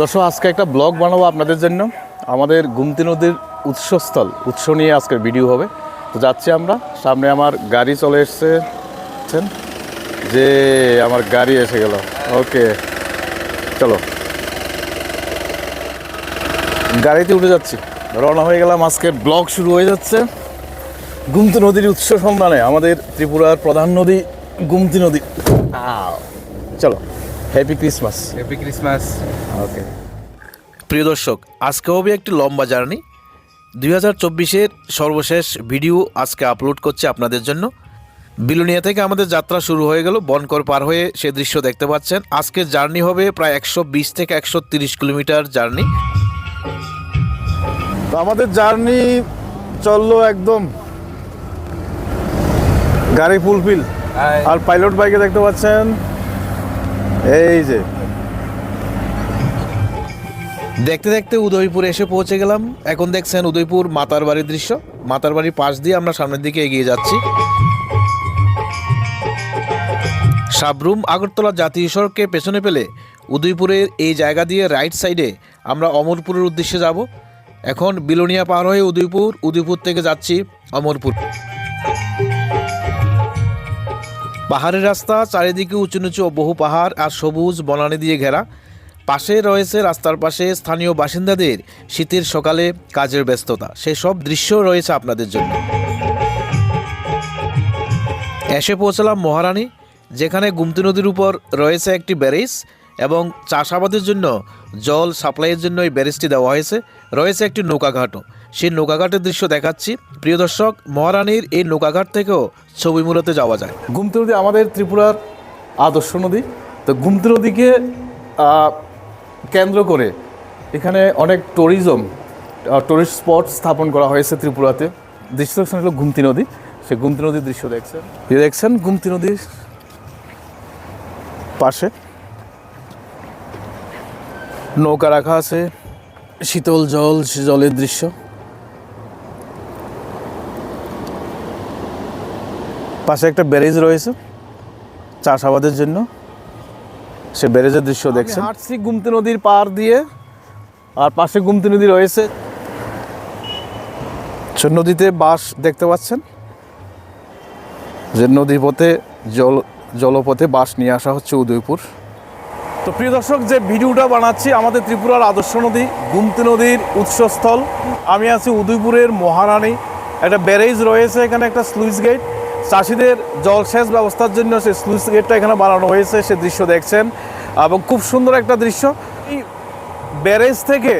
দর্শক আজকে একটা ব্লগ বানাবো আপনাদের জন্য। আমাদের গুমতি নদীর উৎসস্থল উৎস নিয়ে আজকের ভিডিও হবে। তো যাচ্ছি আমরা। সামনে আমার গাড়ি চলে এসছে। যে আমার গাড়ি এসে গেল। ওকে চলো। গাড়িতে উঠে যাচ্ছি। রওনা হয়ে গেলাম। আজকে ব্লগ শুরু হয়ে যাচ্ছে। গুমতি নদীর উৎস সন্ধানে আমাদের ত্রিপুরার প্রধান নদী গুমতি নদী। চলো। Happy Christmas happy Christmas okay প্রিয় দর্শক আজকে হবে একটি লম্বা জার্নি। দুই হাজার চব্বিশের সর্বশেষ ভিডিও আজকে আপলোড করছে আপনাদের জন্য। বিলুনিয়া থেকে আমাদের যাত্রা শুরু হয়ে গেল বনকর পার হয়ে সে দৃশ্য দেখতে পাচ্ছেন। আজকে জার্নি হবে প্রায় একশো বিশ থেকে একশো তিরিশ কিলোমিটার জার্নি। তো আমাদের জার্নি চলল একদম গাড়ি ফুলফিল। আর পাইলট বাইকে দেখতে পাচ্ছেন। এই যে। দেখতে দেখতে উদয়পুরে এসে পৌঁছে গেলাম। এখন দেখছেন উদয়পুর মাতার বাড়ির দৃশ্য। মাতার বাড়ির পাশ দিয়ে আমরা সামনের দিকে এগিয়ে যাচ্ছি। সাবরুম আগরতলা জাতীয় সড়ককে পেছনে পেলে উদয়পুরের এই জায়গা দিয়ে রাইট সাইডে আমরা অমরপুরের উদ্দেশ্যে যাব। এখন বিলোনিয়া পার হয়ে উদয়পুর উদয়পুর থেকে যাচ্ছি অমরপুর। পাহাড়ের রাস্তা, চারিদিকে উঁচু নিচু বহু পাহাড় আর সবুজ বনানি দিয়ে ঘেরা। পাশে রয়েছে রাস্তার পাশে স্থানীয় বাসিন্দাদের শীতের সকালে কাজের ব্যস্ততা। সেসব দৃশ্য রয়েছে আপনাদের জন্য। এসে পৌঁছলাম মহারানী, যেখানে গুমতি নদীর উপর রয়েছে একটি ব্যারেজ এবং চাষাবাদের জন্য, জল সাপ্লাইয়ের জন্য এই ব্যারেজটি দেওয়া হয়েছে। রয়েছে একটি নৌকাঘাটও। সেই নৌকাঘাটের দৃশ্য দেখাচ্ছি। প্রিয় দর্শক, মহারানীর এই নৌকাঘাট থেকেও ছবি মূলতে যাওয়া যায়। গুমতি নদী আমাদের ত্রিপুরার আদর্শ নদী। তো গুমতি নদীকে কেন্দ্র করে এখানে অনেক ট্যুরিজম টুরিস্ট স্পট স্থাপন করা হয়েছে ত্রিপুরাতে। দৃশ্য দেখছেন হলো গুমতি নদী। সে গুমতি নদীর দৃশ্য দেখছেন। দেখছেন গুমতি নদীর পাশে। নৌকা রাখা আছে। শীতল জল, সে জলের দৃশ্য। পাশে একটা ব্যারেজ রয়েছে চাষাবাদের জন্য। সে ব্যারেজের দৃশ্য দেখছেন। হাঁটছি গুমতি নদীর পার দিয়ে আর পাশে গুমতি নদী রয়েছে। নদীতে বাস দেখতে পাচ্ছেন। যে নদী পথে জল জলপথে বাস নিয়ে আসা হচ্ছে উদয়পুর। তো প্রিয় দর্শক যে ভিডিওটা বানাচ্ছি আমাদের ত্রিপুরার আদর্শ নদী গুমতি নদীর উৎসস্থল। আমি আছি উদয়পুরের মহারানী। একটা ব্যারেজ রয়েছে এখানে একটা স্লুইস গেট। চাষিদের জলসেচ ব্যবস্থার জন্য সে স্লুইস গেটটা এখানে বানানো হয়েছে, সে দৃশ্য দেখছেন এবং খুব সুন্দর একটা দৃশ্য। এই ব্যারেজ থেকে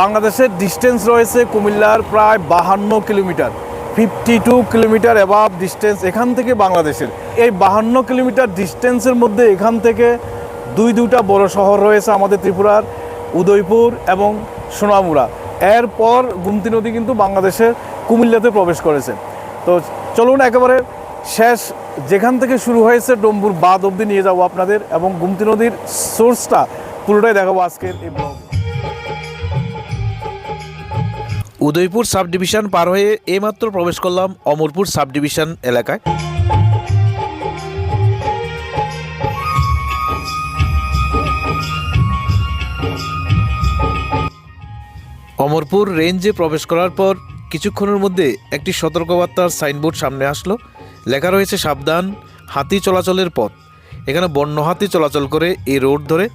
বাংলাদেশের ডিস্টেন্স রয়েছে কুমিল্লার প্রায় বাহান্ন kilometre fifty two kilometre above distance এখান থেকে বাংলাদেশের। এই বাহান্ন কিলোমিটার ডিস্টেন্সের মধ্যে এখান থেকে দুই দুইটা বড় শহর রয়েছে আমাদের ত্রিপুরার, উদয়পুর এবং সোনামুড়া। এরপর গুমতি নদী কিন্তু বাংলাদেশের কুমিল্লাতে প্রবেশ করেছে। তো চলুন একেবারে শেষ, যেখান থেকে শুরু হয়েছে ডম্বুর বাদ অবধি নিয়ে যাব আপনাদের এবং গুমতি নদীর সোর্সটা পুরোটাই দেখাবো আজকের এই ব্লগে। উদয়পুর সাব ডিভিশন পার হয়ে এইমাত্র প্রবেশ করলাম অমরপুর সাব ডিভিশন এলাকায়। অমরপুর রেঞ্জে প্রবেশ করার পর কিছুক্ষণের মধ্যে একটি সতর্কবার্তার সাইনবোর্ড সামনে আসলো। লেখা রয়েছে, সাবধান, হাতি চলাচলের পথ। এখানে বন্য হাতি চলাচল করে এই রোড ধরে।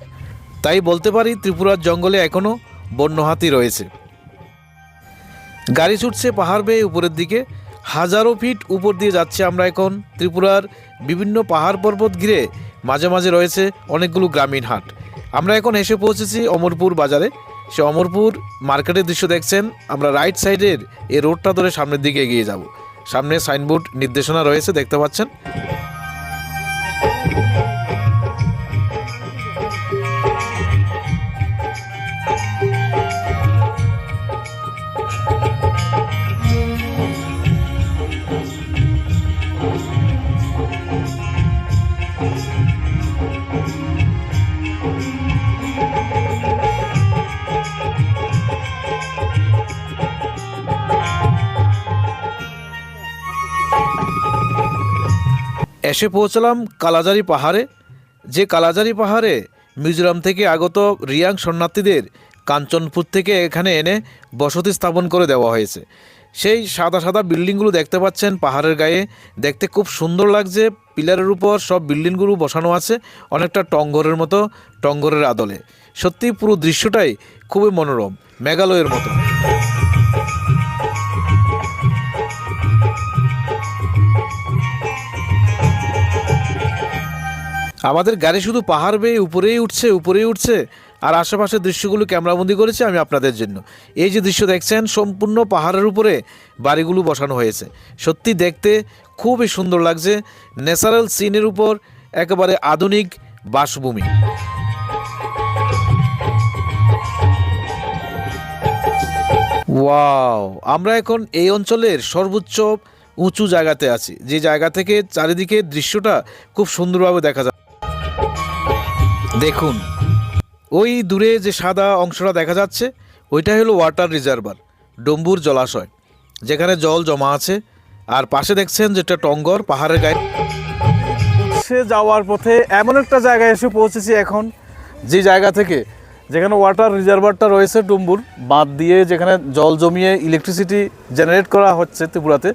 তাই বলতে পারি, ত্রিপুরার জঙ্গলে এখনও বন্য হাতি রয়েছে। গাড়ি ছুটছে পাহাড় বেয়ে উপরের দিকে। হাজারো ফিট উপর দিয়ে যাচ্ছে আমরা এখন। ত্রিপুরার বিভিন্ন পাহাড় পর্বত ঘিরে মাঝে মাঝে রয়েছে অনেকগুলো গ্রামীণ হাট। আমরা এখন এসে পৌঁছেছি অমরপুর বাজারে। সে অমরপুর মার্কেটের দৃশ্য দেখছেন। আমরা রাইট সাইডের এই রোডটা ধরে সামনের দিকে এগিয়ে যাব। সামনে সাইনবোর্ড নির্দেশনা রয়েছে, দেখতে পাচ্ছেন? এসে পৌঁছলাম কালাজারি পাহাড়ে। যে কালাজারি পাহাড়ে মিজোরাম থেকে আগত রিয়াং শরণার্থীদের কাঞ্চনপুর থেকে এখানে এনে বসতি স্থাপন করে দেওয়া হয়েছে। সেই সাদা সাদা বিল্ডিংগুলো দেখতে পাচ্ছেন, পাহাড়ের গায়ে। দেখতে খুব সুন্দর লাগছে, পিলারের উপর সব বিল্ডিংগুলো বসানো আছে, অনেকটা টঙ্গরের মতো, টঙ্গরের আদলে। সত্যি পুরো দৃশ্যটাই খুবই মনোরম, মেঘালয়ের মতো। আমাদের গাড়ি শুধু পাহাড় বেয়ে উপরেই উঠছে উপরেই উঠছে, আর আশেপাশের দৃশ্যগুলো ক্যামেরাবন্দি করেছি আমি আপনাদের জন্য। এই যে দৃশ্য দেখছেন, সম্পূর্ণ পাহাড়ের উপরে বাড়িগুলো বসানো হয়েছে। সত্যি দেখতে খুবই সুন্দর লাগছে। ন্যাচারাল সিনের উপর একেবারে আধুনিক বাসভূমি। ওয়াও, আমরা এখন এই অঞ্চলের সর্বোচ্চ উঁচু জায়গাতে আছি। যে জায়গা থেকে চারিদিকে দৃশ্যটা খুব সুন্দরভাবে দেখা যায় দেখুন, ওই দূরে যে সাদা অংশটা দেখা যাচ্ছে, ওইটা হলো ওয়াটার রিজার্ভার, ডম্বুর জলাশয়, যেখানে জল জমা আছে। আর পাশে দেখছেন যেটা টঙ্গর, পাহাড়ের গায়ে। সে যাওয়ার পথে এমন একটা জায়গায় এসে পৌঁছেছি এখন, যে জায়গা থেকে যেখানে ওয়াটার রিজার্ভারটা রয়েছে ডুম্বুর, বাঁধ দিয়ে যেখানে জল জমিয়ে ইলেকট্রিসিটি জেনারেট করা হচ্ছে ত্রিপুরাতে।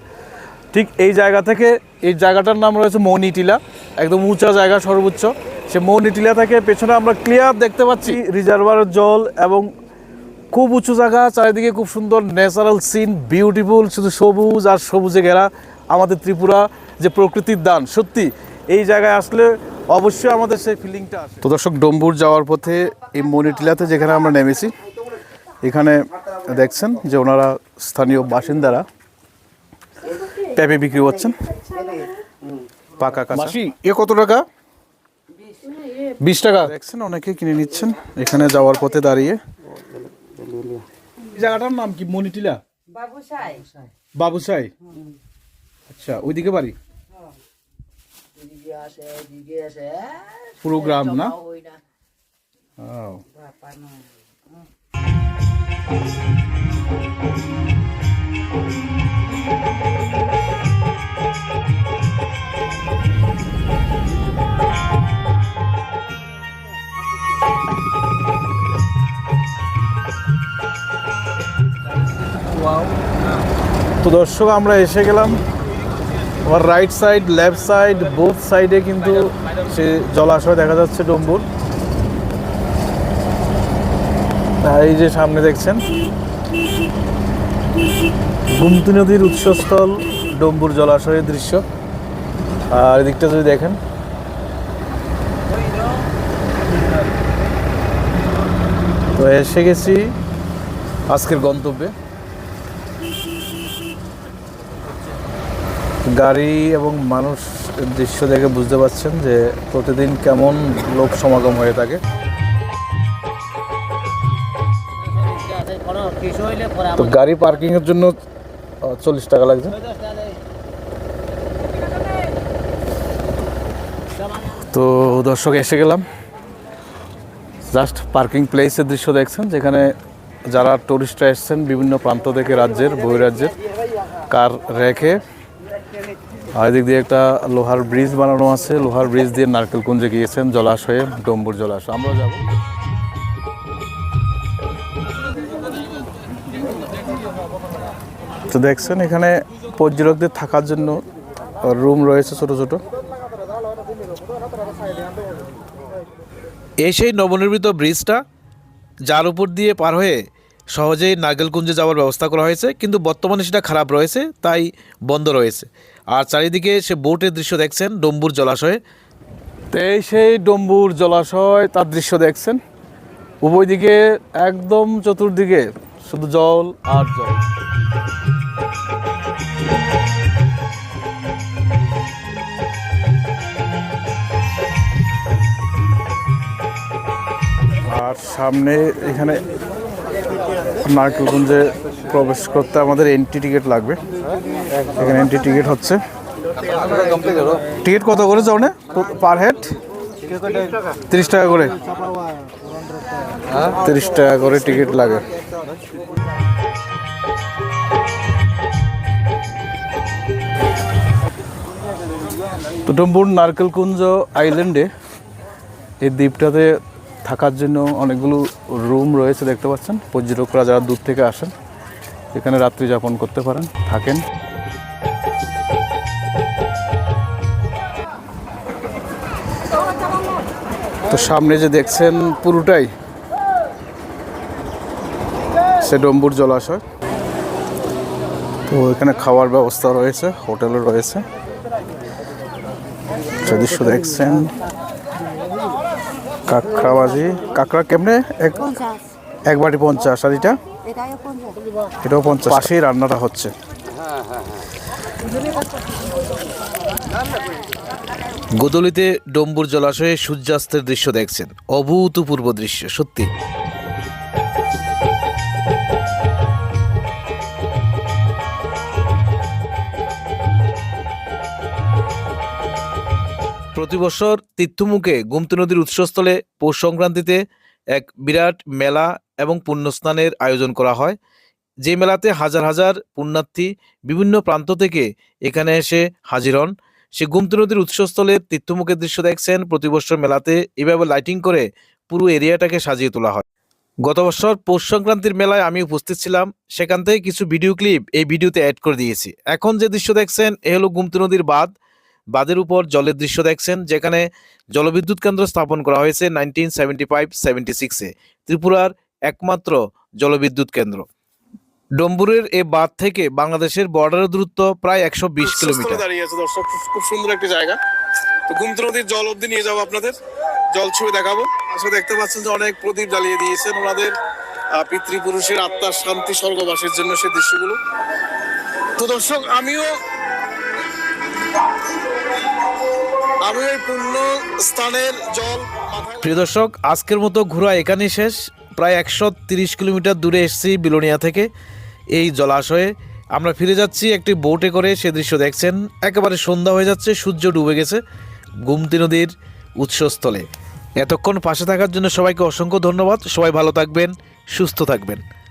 ঠিক এই জায়গা থেকে এই জায়গাটার নাম রয়েছে মৌনিটিলা, একদম উঁচা জায়গা সর্বোচ্চ। সে মৌনিটিলা থেকে পেছনে আমরা ক্লিয়ার দেখতে পাচ্ছি রিজার্ভারের জল এবং খুব উঁচু জায়গা চারিদিকে খুব সুন্দর ন্যাচারাল সিন বিউটিফুল শুধু সবুজ আর সবুজে ঘেরা আমাদের ত্রিপুরা যে প্রকৃতির দান। সত্যি এই জায়গায় আসলে অবশ্যই আমাদের সেই ফিলিংটা আসে। তো দর্শক ডম্বুর যাওয়ার পথে এই মনিটিলাতে যেখানে আমরা নেমেছি এখানে দেখছেন যে ওনারা স্থানীয় বাসিন্দারা পেঁপে বিক্রি করছেন। পাকা কাঁচা। এ কত টাকা? বিশ টাকা। দেখছেন অনেকে কিনে নিচ্ছেন। এখানে যাওয়ার পথে দাঁড়িয়ে। জায়গাটার নাম কি? মনিটিলা বাবুসাই। বাবুসাই। আচ্ছা ওইদিকে বাড়ি? পুরো গ্রাম না? ও। দর্শক, আমরা এসে গেলাম। আমার right side left side both সাইডে কিন্তু সে জলাশয় দেখা যাচ্ছে ডম্বুর। এই যে সামনে দেখছেন, গুমতি নদীর উৎসস্থল ডম্বুর জলাশয়ের দৃশ্য। আর এদিকটা যদি দেখেন, তো এসে গেছি আজকের গন্তব্যে। গাড়ি এবং মানুষ দৃশ্য দেখে বুঝতে পারছেন যে প্রতিদিন কেমন লোক সমাগম হয়ে থাকে। তো গাড়ি পার্কিং এর জন্য চল্লিশ টাকা লাগছে। তো দর্শক এসে গেলাম। জাস্ট পার্কিং প্লেসের দৃশ্য দেখছেন, যেখানে যারা টুরিস্টরা এসছেন বিভিন্ন প্রান্ত থেকে রাজ্যের, বহিরাজ্যের কার রেখে আর এদিক দিয়ে একটা লোহার ব্রিজ বানানো আছে। লোহার ব্রিজ দিয়ে নারকেল কুঞ্জে গিয়েছেন জলাশয়ে ডম্বুর জলাশয় আমরা যাব। তো দেখছেন, এখানে পর্যটকদের থাকার জন্য রুম রয়েছে ছোট ছোট। এই সেই নবনির্মিত ব্রিজটা যার উপর দিয়ে পার হয়ে সহজেই নারকেলকুঞ্জে যাওয়ার ব্যবস্থা করা হয়েছে, কিন্তু বর্তমানে সেটা খারাপ রয়েছে, তাই বন্ধ রয়েছে। আর চারিদিকে সে বোটের দৃশ্য দেখছেন ডম্বুর জলাশয়ে। তো এই সেই ডম্বুর জলাশয় তার দৃশ্য দেখছেন। উভয় দিকে একদম চতুর্দিকে শুধু জল আর জল। আর সামনে এখানে নারকেলগঞ্জে প্রবেশ করতে আমাদের এন্ট্রি টিকিট লাগবে। এখানে এন্ট্রি টিকিট হচ্ছে। টিকিট কত করে যাও পার হেড তিরিশ টাকা করে। তিরিশ টাকা করে টিকিট লাগে। তো ডম্বুর নারকেলকুঞ্জ আইল্যান্ডে এই দ্বীপটাতে থাকার জন্য অনেকগুলো রুম রয়েছে, দেখতে পাচ্ছেন। পর্যটকরা যারা দূর থেকে আসেন, এখানে রাত্রি যাপন করতে পারেন, থাকেন। তো সামনে যে দেখছেন পুরোটাই সে ডম্বুর জলাশয়। তো এখানে খাওয়ার ব্যবস্থা রয়েছে হোটেলও রয়েছে। দৃশ্য দেখছেন কাঁকড়া বাজি কাঁকড়া কেমনে? এক এক বাটি পঞ্চাশ আর এটা? এটাও পঞ্চাশ। পাশেই রান্নাটা হচ্ছে। গোদলিতে ডম্বুর জলাশয়ে সূর্যাস্তের দৃশ্য দেখছেন। অভূতপূর্ব দৃশ্য, সত্যি। প্রতি বছর তীর্থমুখে গুমতি নদীর উৎসস্থলে পৌষ সংক্রান্তিতে এক বিরাট মেলা এবং পুণ্যস্নানের আয়োজন করা হয়। যে মেলাতে হাজার হাজার পুণ্যার্থী বিভিন্ন প্রান্ত থেকে এখানে এসে হাজির হন। সে গুমতি নদীর উৎসস্থলে তীর্থমুখের দৃশ্য দেখছেন। প্রতি বছর মেলাতে এভাবে লাইটিং করে পুরো এরিয়াটাকে সাজিয়ে তোলা হয়। গত বছর পৌষ সংক্রান্তির মেলায় আমি উপস্থিত ছিলাম। সেখান থেকে কিছু ভিডিও ক্লিপ এই ভিডিওতে অ্যাড করে দিয়েছি। এখন যে দৃশ্য দেখছেন, এ হলো গুমতি নদীর বাঁধ। বাঁধের উপর জলের দৃশ্য দেখছেন, যেখানে জলবিদ্যুৎ কেন্দ্র স্থাপন করা হয়েছে নাইনটিন সেভেন্টি ফাইভ সেভেন্টি সিক্সে ত্রিপুরার একমাত্র জলবিদ্যুৎ কেন্দ্র। ডম্বুরের এ বাঁধ থেকে বাংলাদেশের বর্ডারের দূরত্ব প্রায় একশো বিশ কিলোমিটার। দাঁড়িয়ে আছে দর্শক খুব- সুন্দর একটি জায়গা। তো গুমতি নদীর জল অব্দি নিয়ে যাব আপনাদের। জল ছুঁয়ে দেখাবো। আসলে দেখতে পাচ্ছেন যে অনেক প্রদীপ জ্বালিয়ে দিয়েছেন ওনাদের পিতৃপুরুষের আত্মার শান্তি স্বর্গবাসের জন্য সেই দৃশ্যগুলো। তো দর্শক আমিও আমিও এই পুণ্য স্থানের জল প্রিয় দর্শক আজকের মতো ঘোরা এখানেই শেষ। প্রায় একশো তিরিশ কিলোমিটার দূরে এসেছি বিলোনিয়া থেকে। এই জলাশয়ে আমরা ফিরে যাচ্ছি। একটি বোটে করে সে দৃশ্য দেখছেন। একেবারে সন্ধ্যা হয়ে যাচ্ছে, সূর্য ডুবে গেছে গুমতি নদীর উৎসস্থলে। এতক্ষণ পাশে থাকার জন্য সবাইকে অসংখ্য ধন্যবাদ। সবাই ভালো থাকবেন, সুস্থ থাকবেন।